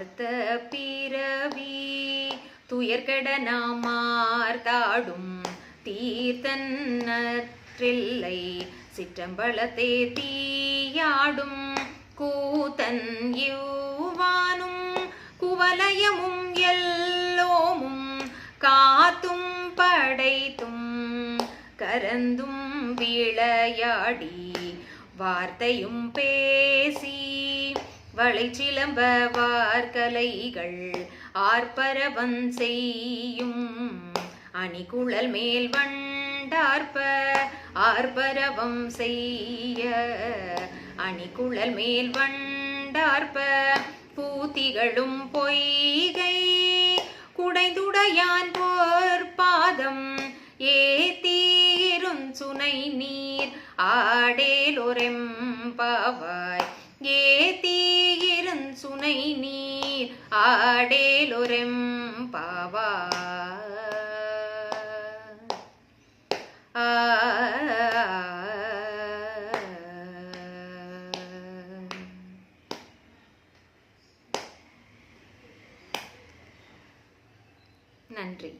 பார்த்த பிறவி துயர்கட நாமார்த்தாடும் தீர்த்தன்றில்லை சிற்றம்பலத்தே தீயாடும் கூத்தன் யுவானும் குவலயமும் எல்லோமும் காத்தும் படைத்தும் கரந்தும் விளையாடி வார்த்தையும் பேசி வளைச்சிலம்ப வார்கலைகள் ஆர்ப்பரவம் செய்யும். அணிகுழல் மேல் வண்டார்ப்ப ஆர்ப்பரவம் செய்ய. அணிகுழல் மேல் வண்டார்ப்ப பூத்திகளும் பொய்கை குடைந்துடையான் போர் பாதம். ஏத்தீரும் சுனை நீர் ஆடேலொரெம்பாவாய் ஏத்தீ நீர் ஆடேலொரெம்பாவாய் நன்றி.